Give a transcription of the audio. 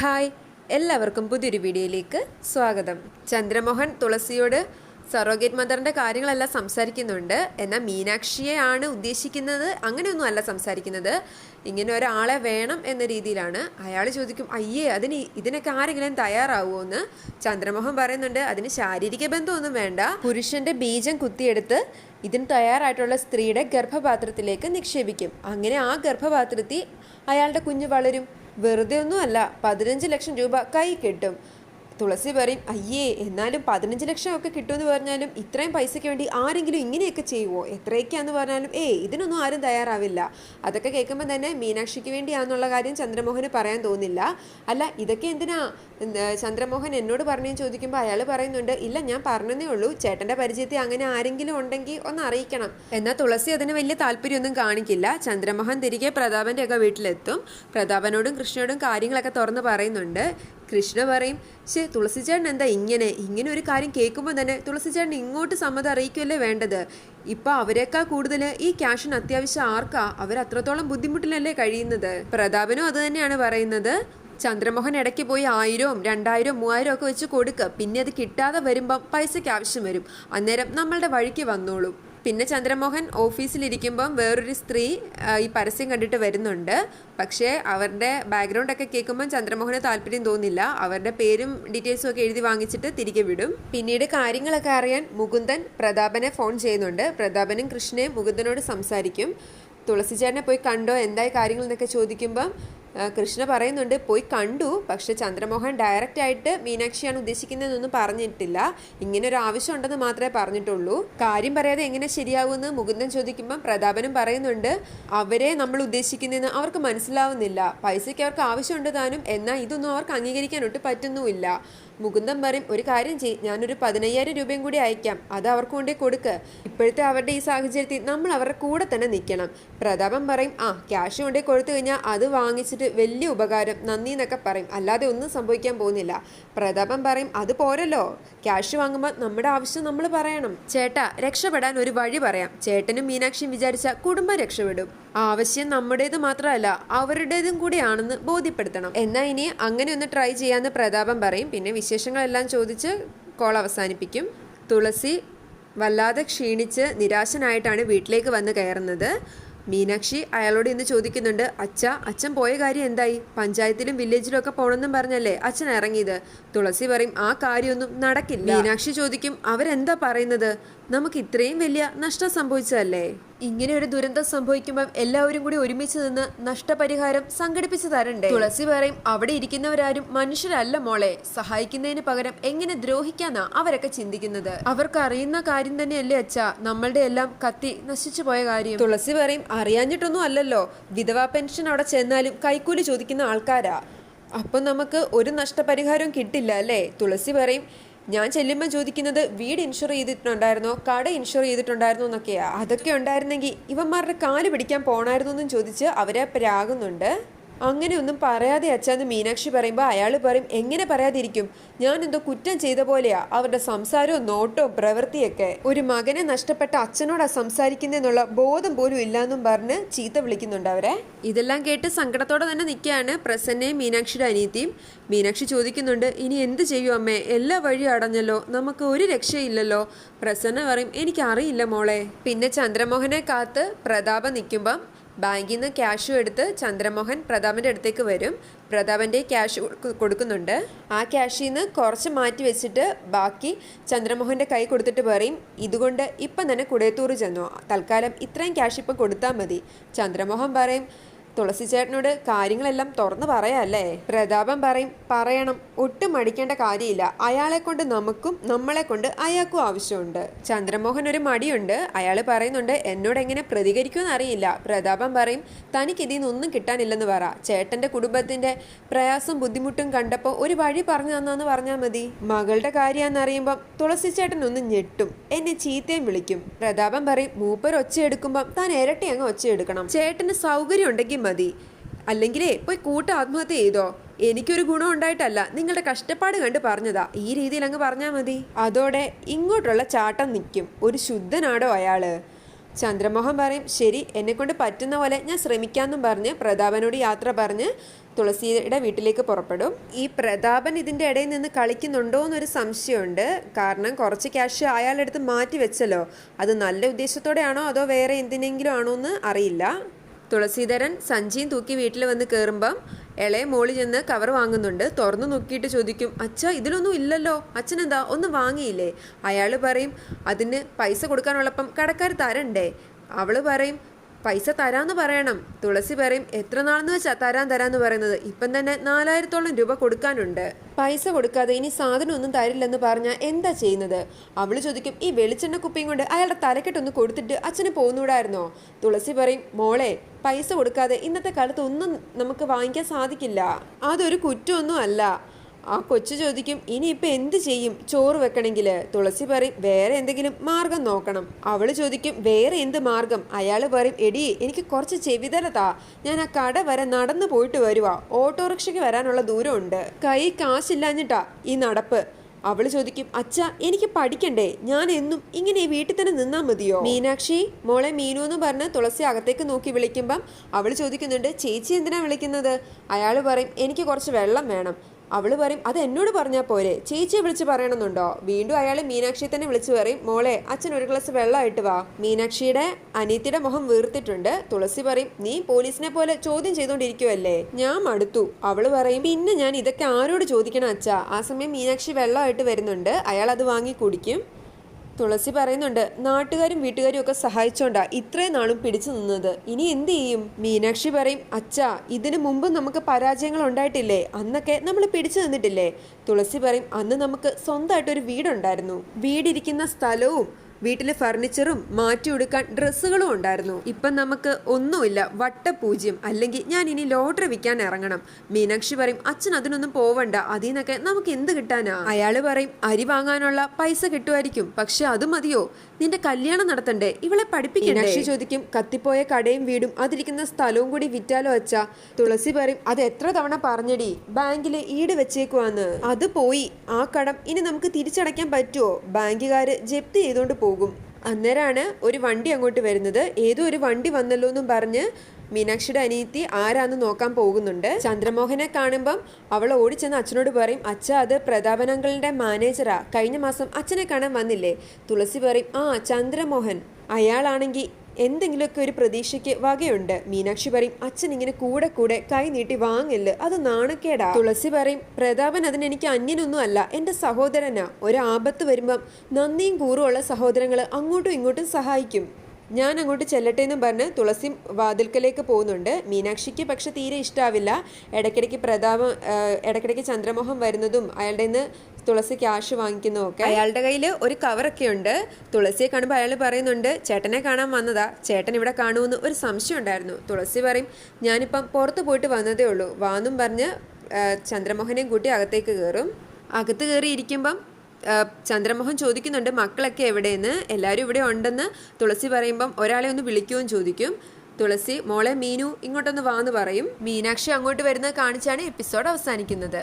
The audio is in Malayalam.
ഹായ് എല്ലാവർക്കും പുതിയൊരു വീഡിയോയിലേക്ക് സ്വാഗതം. ചന്ദ്രമോഹൻ തുളസിയോട് സറോഗേറ്റ് മദറിന്റെ കാര്യങ്ങളെല്ലാം സംസാരിക്കുന്നുണ്ട്. എന്നാൽ മീനാക്ഷിയെ ആണ് ഉദ്ദേശിക്കുന്നത് അങ്ങനെയൊന്നും അല്ല സംസാരിക്കുന്നത്. ഇങ്ങനെ ഒരാളെ വേണം എന്ന രീതിയിലാണ്. അയാൾ ചോദിക്കും അയ്യേ അതിന് ഇതിനൊക്കെ ആരെങ്കിലും തയ്യാറാവുമോ എന്ന് ചന്ദ്രമോഹൻ പറയുന്നുണ്ട് അതിന് ശാരീരിക ബന്ധമൊന്നും വേണ്ട. പുരുഷന്റെ ബീജം കുത്തിയെടുത്ത് ഇതിന് തയ്യാറായിട്ടുള്ള സ്ത്രീയുടെ ഗർഭപാത്രത്തിലേക്ക് നിക്ഷേപിക്കും. അങ്ങനെ ആ ഗർഭപാത്രത്തിൽ അയാളുടെ കുഞ്ഞ് വളരും. വെറുതെ ഒന്നുമല്ല പതിനഞ്ച് ലക്ഷം രൂപ കൈ കിട്ടും. തുളസി പറയും അയ്യേ എന്നാലും പതിനഞ്ച് ലക്ഷം ഒക്കെ കിട്ടുമെന്ന് പറഞ്ഞാലും ഇത്രയും പൈസയ്ക്ക് വേണ്ടി ആരെങ്കിലും ഇങ്ങനെയൊക്കെ ചെയ്യുമോ എത്രയൊക്കെയാന്ന് പറഞ്ഞാലും ഏയ് ഇതിനൊന്നും ആരും തയ്യാറാവില്ല. അതൊക്കെ കേൾക്കുമ്പോൾ തന്നെ മീനാക്ഷിക്ക് വേണ്ടിയാണെന്നുള്ള കാര്യം ചന്ദ്രമോഹന് പറയാൻ തോന്നില്ല. അല്ല ഇതൊക്കെ എന്തിനാ? ചന്ദ്രമോഹൻ എന്നോട് പറഞ്ഞു ചോദിക്കുമ്പോൾ അയാൾ പറയുന്നുണ്ട് ഇല്ല ഞാൻ പറഞ്ഞതേ ഉള്ളൂ. ചേട്ടന്റെ പരിചയത്തിൽ അങ്ങനെ ആരെങ്കിലും ഉണ്ടെങ്കിൽ ഒന്ന് അറിയിക്കണം. എന്നാൽ തുളസി അതിന് വലിയ താല്പര്യമൊന്നും കാണിക്കില്ല. ചന്ദ്രമോഹൻ തിരികെ പ്രതാപന്റെ ഒക്കെ വീട്ടിലെത്തും. പ്രതാപനോടും കൃഷ്ണനോടും കാര്യങ്ങളൊക്കെ തുറന്ന് പറയുന്നുണ്ട്. കൃഷ്ണ പറയും ശേ തുളസിച്ചേട്ടൻ എന്താ ഇങ്ങനെ? ഇങ്ങനെ ഒരു കാര്യം കേൾക്കുമ്പോൾ തന്നെ തുളസിച്ചേട്ടൻ ഇങ്ങോട്ട് സമ്മതം അറിയിക്കുമല്ലേ വേണ്ടത്? ഇപ്പൊ അവരെക്കാൾ കൂടുതൽ ഈ ക്യാഷിന് അത്യാവശ്യം ആർക്കാ? അവർ അത്രത്തോളം ബുദ്ധിമുട്ടിലല്ലേ കഴിയുന്നത്? പ്രതാപനും അത് തന്നെയാണ് പറയുന്നത്. ചന്ദ്രമോഹൻ ഇടയ്ക്ക് പോയി ആയിരവും രണ്ടായിരവും മൂവായിരം ഒക്കെ വെച്ച് കൊടുക്കുക പിന്നെ അത് കിട്ടാതെ വരുമ്പം പൈസയ്ക്ക് ആവശ്യം വരും. അന്നേരം നമ്മളുടെ വഴിക്ക് വന്നോളും. പിന്നെ ചന്ദ്രമോഹൻ ഓഫീസിലിരിക്കുമ്പം വേറൊരു സ്ത്രീ ഈ പരസ്യം കണ്ടിട്ട് വരുന്നുണ്ട്. പക്ഷേ അവരുടെ ബാക്ക്ഗ്രൗണ്ട് ഒക്കെ കേൾക്കുമ്പം ചന്ദ്രമോഹന് താല്പര്യം തോന്നില്ല. അവരുടെ പേരും ഡീറ്റെയിൽസും ഒക്കെ എഴുതി വാങ്ങിച്ചിട്ട് തിരികെ വിടും. പിന്നീട് കാര്യങ്ങളൊക്കെ അറിയാൻ മുകുന്ദൻ പ്രതാപനെ ഫോൺ ചെയ്യുന്നുണ്ട്. പ്രതാപനും കൃഷ്ണയും മുകുന്ദനോട് സംസാരിക്കും. തുളസിച്ചേട്ടനെ പോയി കണ്ടോ? എന്തായി കാര്യങ്ങൾ എന്നൊക്കെ ചോദിക്കുമ്പം കൃഷ്ണ പറയുന്നുണ്ട് പോയി കണ്ടു പക്ഷെ ചന്ദ്രമോഹൻ ഡയറക്റ്റ് ആയിട്ട് മീനാക്ഷിയാണ് ഉദ്ദേശിക്കുന്നതെന്നൊന്നും പറഞ്ഞിട്ടില്ല. ഇങ്ങനെ ഒരു ആവശ്യം ഉണ്ടെന്ന് മാത്രമേ പറഞ്ഞിട്ടുള്ളൂ. കാര്യം പറയാതെ എങ്ങനെ ശരിയാവുമെന്ന് മുകുന്ദൻ ചോദിക്കുമ്പം പ്രതാപനും പറയുന്നുണ്ട് അവരെ നമ്മൾ ഉദ്ദേശിക്കുന്നതെന്ന് അവർക്ക് മനസ്സിലാവുന്നില്ല. പൈസയ്ക്ക് അവർക്ക് ആവശ്യമുണ്ട് താനും എന്നാൽ ഇതൊന്നും അവർക്ക് അംഗീകരിക്കാൻ പറ്റുന്നുമില്ല. മുകുന്ദൻ പറയും ഒരു കാര്യം ചെയ് ഞാനൊരു പതിനയ്യായിരം രൂപയും കൂടി അയക്കാം. അത് അവർക്ക് കൊണ്ടേ കൊടുക്ക്. ഇപ്പോഴത്തെ അവരുടെ ഈ സാഹചര്യത്തിൽ നമ്മൾ അവരുടെ കൂടെ തന്നെ നിൽക്കണം. പ്രതാപം പറയും ആ ക്യാഷ് കൊണ്ടേ കൊടുത്തു കഴിഞ്ഞാൽ അത് വാങ്ങിച്ചിട്ട് വലിയ ഉപകാരം. നന്ദി എന്നൊക്കെ പറയും. അല്ലാതെ ഒന്നും സംഭവിക്കാൻ പോകുന്നില്ല. പ്രതാപം പറയും അത് പോരല്ലോ. ക്യാഷ് വാങ്ങുമ്പോൾ നമ്മുടെ ആവശ്യം നമ്മൾ പറയണം. ചേട്ടാ രക്ഷപ്പെടാൻ ഒരു വഴി പറയാം. ചേട്ടനും മീനാക്ഷിയും വിചാരിച്ച കുടുംബം രക്ഷപ്പെടും. ആവശ്യം നമ്മുടേത് മാത്രമല്ല അവരുടേതും കൂടിയാണെന്ന് ബോധ്യപ്പെടുത്തണം. എന്നാൽ ഇനി അങ്ങനെ ഒന്ന് ട്രൈ ചെയ്യാന്ന് പ്രതാപം പറയും. പിന്നെ വിശേഷങ്ങളെല്ലാം ചോദിച്ച് കോൾ അവസാനിപ്പിക്കും. തുളസി വല്ലാതെ ക്ഷീണിച്ച് നിരാശനായിട്ടാണ് വീട്ടിലേക്ക് വന്ന് കയറുന്നത്. മീനാക്ഷി അയാളോട് ഇന്ന് ചോദിക്കുന്നുണ്ട് അച്ഛ അച്ഛൻ പോയ കാര്യം എന്തായി? പഞ്ചായത്തിലും വില്ലേജിലും ഒക്കെ പോണെന്നും പറഞ്ഞല്ലേ? അച്ഛൻ ഇറങ്ങിയത്. തുളസി പറയും ആ കാര്യമൊന്നും നടക്കില്ല. മീനാക്ഷി ചോദിക്കും അവരെന്താ പറയുന്നത്? നമുക്ക് ഇത്രയും വലിയ നഷ്ടം സംഭവിച്ചതല്ലേ? ഇങ്ങനെ ഒരു ദുരന്തം സംഭവിക്കുമ്പോൾ എല്ലാവരും കൂടി ഒരുമിച്ച് നിന്ന് നഷ്ടപരിഹാരം സംഘടിപ്പിച്ചു തരണ്ടേ തുളസി പറയും അവിടെ ഇരിക്കുന്നവരാരും മനുഷ്യരല്ല മോളെ. സഹായിക്കുന്നതിന് പകരം എങ്ങനെ ദ്രോഹിക്കാനാ അവരൊക്കെ ചിന്തിക്കുന്നത്. അവർക്ക് അറിയുന്ന കാര്യം തന്നെയല്ലേ അച്ഛ. നമ്മളുടെ എല്ലാം കത്തി നശിച്ചു പോയ കാര്യം. തുളസി പറയും അറിയാഞ്ഞിട്ടൊന്നും അല്ലല്ലോ. വിധവാ പെൻഷൻ അവിടെ ചെന്നാലും കൈക്കൂലി ചോദിക്കുന്ന ആൾക്കാരാ. അപ്പം നമുക്ക് ഒരു നഷ്ടപരിഹാരവും കിട്ടില്ല അല്ലേ? തുളസി പറയും ഞാൻ ചെല്ലുമ്പോൾ ചോദിക്കുന്നത് വീട് ഇൻഷുർ ചെയ്തിട്ടുണ്ടായിരുന്നോ? കട ഇൻഷുർ ചെയ്തിട്ടുണ്ടായിരുന്നോ എന്നൊക്കെയാ. അതൊക്കെ ഉണ്ടായിരുന്നെങ്കിൽ ഇവന്മാരുടെ കാൽ പിടിക്കാൻ പോണായിരുന്നു എന്നും ചോദിച്ച് അവരെ പ്രാകുന്നുണ്ട്. അങ്ങനെ ഒന്നും പറയാതെ അച്ഛാന്ന് മീനാക്ഷി പറയുമ്പോൾ അയാൾ പറയും എങ്ങനെ പറയാതിരിക്കും? ഞാൻ എന്തോ കുറ്റം ചെയ്ത പോലെയാ. അവരുടെ സംസാരവും നോട്ടവും പ്രവൃത്തിയൊക്കെ. ഒരു മകനെ നഷ്ടപ്പെട്ട അച്ഛനോടാ സംസാരിക്കുന്നതെന്നുള്ള ബോധം പോലും ഇല്ലാന്നും പറഞ്ഞ് ചീത്ത വിളിക്കുന്നുണ്ട് അവരെ. ഇതെല്ലാം കേട്ട് സങ്കടത്തോടെ തന്നെ നിൽക്കുകയാണ് പ്രസന്നയും മീനാക്ഷിയുടെ അനിയത്തിയും. മീനാക്ഷി ചോദിക്കുന്നുണ്ട് ഇനി എന്ത് ചെയ്യും അമ്മേ? എല്ലാ വഴിയും അടഞ്ഞല്ലോ? നമുക്ക് ഒരു രക്ഷയില്ലല്ലോ? പ്രസന്ന പറയും എനിക്കറിയില്ല മോളെ. പിന്നെ ചന്ദ്രമോഹനെ കാത്ത് പ്രതാപ നിൽക്കുമ്പം ബാങ്കിൽ നിന്ന് ക്യാഷും എടുത്ത് ചന്ദ്രമോഹൻ പ്രതാപന്റെ അടുത്തേക്ക് വരും. പ്രതാപന്റെ ക്യാഷ് കൊടുക്കു- കൊടുക്കുന്നുണ്ട്. ആ ക്യാഷിൽ നിന്ന് കുറച്ച് മാറ്റി വെച്ചിട്ട് ബാക്കി ചന്ദ്രമോഹന്റെ കൈ കൊടുത്തിട്ട് പറയും ഇതുകൊണ്ട് ഇപ്പം തന്നെ കുടയത്തൂർ ചെന്നു. തൽക്കാലം ഇത്രയും ക്യാഷ് ഇപ്പം കൊടുത്താൽ മതി. ചന്ദ്രമോഹൻ പറയും തുളസി ചേട്ടനോട് കാര്യങ്ങളെല്ലാം തുറന്നു പറയാല്ലേ? പ്രതാപം പറയും പറയണം. ഒട്ടും മടിക്കേണ്ട കാര്യമില്ല. അയാളെ കൊണ്ട് നമുക്കും നമ്മളെ കൊണ്ട് അയാൾക്കും ആവശ്യമുണ്ട്. ചന്ദ്രമോഹൻ ഒരു മടിയുണ്ട്. അയാൾ പറയുന്നുണ്ട് എന്നോട് എങ്ങനെ പ്രതികരിക്കുമെന്ന് അറിയില്ല. പ്രതാപം പറയും തനിക്ക് ഇതിൽ നിന്നൊന്നും കിട്ടാനില്ലെന്ന് പറ. ചേട്ടന്റെ കുടുംബത്തിന്റെ പ്രയാസം ബുദ്ധിമുട്ടും കണ്ടപ്പോൾ ഒരു വഴി പറഞ്ഞു തന്നാന്ന് പറഞ്ഞാൽ മതി. മകളുടെ കാര്യമാണെന്ന് അറിയുമ്പം തുളസി ചേട്ടൻ ഒന്ന് ഞെട്ടും. എന്നെ ചീത്തയും വിളിക്കും. പ്രതാപം പറയും മൂപ്പർ ഒച്ചയെടുക്കുമ്പം താൻ ഇരട്ടി അങ്ങ് ഒച്ചയെടുക്കണം ചേട്ടന് സൗകര്യം ഉണ്ടെങ്കിൽ മതി. അല്ലെങ്കിലേ പോയി കൂട്ട ആത്മഹത്യ ചെയ്തോ? എനിക്കൊരു ഗുണം ഉണ്ടായിട്ടല്ല. നിങ്ങളുടെ കഷ്ടപ്പാട് കണ്ട് പറഞ്ഞതാ. ഈ രീതിയിൽ അങ്ങ് പറഞ്ഞാൽ മതി. അതോടെ ഇങ്ങോട്ടുള്ള ചാട്ടം നിൽക്കും. ഒരു ശുദ്ധനാടോ അയാൾ ചന്ദ്രമോഹൻ പറയും ശരി എന്നെ കൊണ്ട് പറ്റുന്ന പോലെ ഞാൻ ശ്രമിക്കാമെന്നും പറഞ്ഞ് പ്രതാപനോട് യാത്ര പറഞ്ഞ് തുളസിയുടെ വീട്ടിലേക്ക് പുറപ്പെടും. ഈ പ്രതാപൻ ഇതിന്റെ ഇടയിൽ നിന്ന് കളിക്കുന്നുണ്ടോ എന്നൊരു സംശയമുണ്ട്. കാരണം കുറച്ച് ക്യാഷ് അയാളുടെ അടുത്ത് മാറ്റി വെച്ചല്ലോ. അത് നല്ല ഉദ്ദേശത്തോടെയാണോ അതോ വേറെ എന്തിനെങ്കിലും ആണോ എന്ന് അറിയില്ല. തുളസീധരൻ സഞ്ചിയും തൂക്കി വീട്ടിൽ വന്ന് കയറുമ്പം ഇളയ മോളി ചെന്ന് കവർ വാങ്ങുന്നുണ്ട്. തുറന്നു നോക്കിയിട്ട് ചോദിക്കും അച്ഛ ഇതിലൊന്നും ഇല്ലല്ലോ. അച്ഛനെന്താ? ഒന്നും വാങ്ങിയില്ലേ? അയാൾ പറയും അതിന് പൈസ കൊടുക്കാനുള്ളപ്പം കടക്കാർ തരണ്ടേ. അവൾ പറയും പൈസ തരാമെന്ന് പറയണം. തുളസി പറയും എത്ര നാളെന്ന് വെച്ചാ തരാൻ തരാന്ന് പറയുന്നത്. ഇപ്പം തന്നെ നാലായിരത്തോളം രൂപ കൊടുക്കാനുണ്ട്. പൈസ കൊടുക്കാതെ ഇനി സാധനം ഒന്നും തരില്ലെന്ന് പറഞ്ഞാൽ എന്താ ചെയ്യുന്നത്? അവൾ ചോദിക്കും ഈ വെളിച്ചെണ്ണ കുപ്പിയും കൊണ്ട് അയാളുടെ തലക്കെട്ടൊന്ന് കൊടുത്തിട്ട് അച്ഛന് പോകുന്നൂടായിരുന്നോ തുളസി പറയും മോളെ പൈസ കൊടുക്കാതെ ഇന്നത്തെ കാലത്ത് ഒന്നും നമുക്ക് വാങ്ങിക്കാൻ സാധിക്കില്ല. അതൊരു കുറ്റമൊന്നും അല്ല. ആ കൊച്ചു ചോദിക്കും ഇനിയിപ്പോൾ എന്ത് ചെയ്യും? ചോറ് വെക്കണമെങ്കിൽ തുളസി പറയും വേറെ എന്തെങ്കിലും മാർഗം നോക്കണം. അവൾ ചോദിക്കും വേറെ എന്ത് മാർഗം? അയാൾ പറയും എടി എനിക്ക് കുറച്ച് ചെവിതല താ. ഞാൻ ആ കട വരെ നടന്നു പോയിട്ട് വരുവാ. ഓട്ടോറിക്ഷയ്ക്ക് വരാനുള്ള ദൂരമുണ്ട്. കൈ കാശില്ലാഞ്ഞിട്ടാ ഈ നടപ്പ്. അവൾ ചോദിക്കും അച്ഛ എനിക്ക് പഠിക്കണ്ടേ? ഞാൻ എന്നും ഇങ്ങനെ വീട്ടിൽ തന്നെ നിന്നാ മതിയോ? മീനാക്ഷി മോളെ മീനു എന്ന് പറഞ്ഞ് തുളസി അകത്തേക്ക് നോക്കി വിളിക്കുമ്പം അവൾ ചോദിക്കുന്നുണ്ട് ചേച്ചി എന്തിനാ വിളിക്കുന്നത്? അയാൾ പറയും എനിക്ക് കുറച്ച് വെള്ളം വേണം. അവൾ പറയും അത് എന്നോട് പറഞ്ഞാൽ പോരെ. ചേച്ചിയെ വിളിച്ച് പറയണമെന്നുണ്ടോ? വീണ്ടും അയാൾ മീനാക്ഷിയെ തന്നെ വിളിച്ചു പറയും മോളെ അച്ഛൻ ഒരു ഗ്ലാസ് വെള്ളമായിട്ട് വാ. മീനാക്ഷിയുടെ അനിയത്തിയുടെ മുഖം വീർത്തിട്ടുണ്ട്. തുളസി പറയും നീ പോലീസിനെ പോലെ ചോദ്യം ചെയ്തുകൊണ്ടിരിക്കുവല്ലേ ഞാൻ മടുത്തു. അവൾ പറയും പിന്നെ ഞാൻ ഇതൊക്കെ ആരോട് ചോദിക്കണം അച്ഛാ? ആ സമയം മീനാക്ഷി വെള്ളമായിട്ട് വരുന്നുണ്ട്. അയാൾ അത് വാങ്ങി കുടിക്കും. തുളസി പറയുന്നുണ്ട് നാട്ടുകാരും വീട്ടുകാരും ഒക്കെ സഹായിച്ചോണ്ടാ ഇത്രയും നാളും പിടിച്ചു നിന്നത്. ഇനി എന്ത് ചെയ്യും? മീനാക്ഷി പറയും അച്ഛാ ഇതിനു മുമ്പ് നമുക്ക് പരാജയങ്ങൾ ഉണ്ടായിട്ടില്ലേ? അന്നൊക്കെ നമ്മൾ പിടിച്ചു നിന്നിട്ടില്ലേ? തുളസി പറയും അന്ന് നമുക്ക് സ്വന്തമായിട്ടൊരു വീടുണ്ടായിരുന്നു. വീടിരിക്കുന്ന സ്ഥലവും വീട്ടിലെ ഫർണിച്ചറും മാറ്റി ഉടുക്കാൻ ഡ്രസ്സുകളും ഉണ്ടായിരുന്നു. ഇപ്പം നമുക്ക് ഒന്നുമില്ല വട്ടപൂജ്യം. അല്ലെങ്കിൽ ഞാൻ ഇനി ലോട്ടറി വിൽക്കാൻ ഇറങ്ങണം. മീനാക്ഷി പറയും അച്ഛൻ അതിനൊന്നും പോവണ്ട. അതിൽ നിന്നൊക്കെ നമുക്ക് എന്ത് കിട്ടാനാ? അയാൾ പറയും അരി വാങ്ങാനുള്ള പൈസ കിട്ടുമായിരിക്കും. പക്ഷെ അത് മതിയോ? നിന്റെ കല്യാണം നടത്തണ്ടേ? ഇവളെ പഠിപ്പിക്കണ്ടേ? മീനാക്ഷി ചോദിക്കും കത്തിപ്പോയ കടയും വീടും അതിരിക്കുന്ന സ്ഥലവും കൂടി വിറ്റാലോ അച്ഛാ? തുളസി പറയും അത് എത്ര തവണ പറഞ്ഞടി. ബാങ്കിൽ ഈട് വെച്ചേക്കുവാന്ന്. അത് പോയി. ആ കടം ഇനി നമുക്ക് തിരിച്ചടയ്ക്കാൻ പറ്റുമോ? ബാങ്കുകാര് ജപ്തി ചെയ്തുകൊണ്ട് പോകും അന്നേരമാണ് ഒരു വണ്ടി അങ്ങോട്ട് വരുന്നത്. ഏതോ ഒരു വണ്ടി വന്നല്ലോ എന്നും പറഞ്ഞ് മീനാക്ഷിയുടെ അനിയത്തി ആരാന്ന് നോക്കാൻ പോകുന്നുണ്ട്. ചന്ദ്രമോഹനെ കാണുമ്പം അവൾ ഓടിച്ചെന്ന് അച്ഛനോട് പറയും അച്ഛ അത് പ്രതാപനങ്ങളുടെ മാനേജറാ. കഴിഞ്ഞ മാസം അച്ഛനെ കാണാൻ വന്നില്ലേ? തുളസി പറയും ആ ചന്ദ്രമോഹൻ. അയാളാണെങ്കിൽ എന്തെങ്കിലുമൊക്കെ ഒരു പ്രതീക്ഷയ്ക്ക് വകയുണ്ട്. മീനാക്ഷി പറയും അച്ഛൻ ഇങ്ങനെ കൂടെ കൂടെ കൈ നീട്ടി വാങ്ങില്ല അത് നാണക്കേടാ. തുളസി പറയും പ്രതാപൻ അതിന് എനിക്ക് അന്യനൊന്നും അല്ല എന്റെ സഹോദരനാ. ഒരാപത്ത് വരുമ്പം നന്ദിയും കൂറുമുള്ള സഹോദരങ്ങൾ അങ്ങോട്ടും ഇങ്ങോട്ടും സഹായിക്കും. ഞാൻ അങ്ങോട്ട് ചെല്ലട്ടെ എന്നും പറഞ്ഞ് തുളസി വാതിൽക്കലേക്ക് പോകുന്നുണ്ട്. മീനാക്ഷിക്ക് പക്ഷെ തീരെ ഇഷ്ടാവില്ല. ഇടയ്ക്കിടയ്ക്ക് പ്രതാപ ഇടയ്ക്കിടയ്ക്ക് ചന്ദ്രമോഹൻ വരുന്നതും അയാളുടെ നിന്ന് തുളസി ക്യാഷ് വാങ്ങിക്കുന്നതൊക്കെ അയാളുടെ കയ്യിൽ ഒരു കവറൊക്കെ ഉണ്ട്. തുളസിയെ കാണുമ്പോൾ അയാൾ പറയുന്നുണ്ട് ചേട്ടനെ കാണാൻ വന്നതാ. ചേട്ടൻ ഇവിടെ കാണുമെന്ന് ഒരു സംശയം ഉണ്ടായിരുന്നു. തുളസി പറയും ഞാനിപ്പം പുറത്ത് പോയിട്ട് വന്നതേ ഉള്ളൂ. വാന്നും പറഞ്ഞ് ചന്ദ്രമോഹനെയും കൂട്ടി അകത്തേക്ക് കയറും അകത്ത് കയറി ഇരിക്കുമ്പം ചന്ദ്രമോഹൻ ചോദിക്കുന്നുണ്ട് മക്കളൊക്കെ എവിടെയെന്ന്? എല്ലാവരും ഇവിടെ ഉണ്ടെന്ന്. തുളസി പറയുമ്പം ഒരാളെ ഒന്ന് വിളിക്കുകയും ചോദിക്കും. തുളസി മോളെ മീനു ഇങ്ങോട്ടൊന്ന് വാന്ന് പറയും. മീനാക്ഷി അങ്ങോട്ട് വരുന്നത് കാണിച്ചാണ് എപ്പിസോഡ് അവസാനിക്കുന്നത്.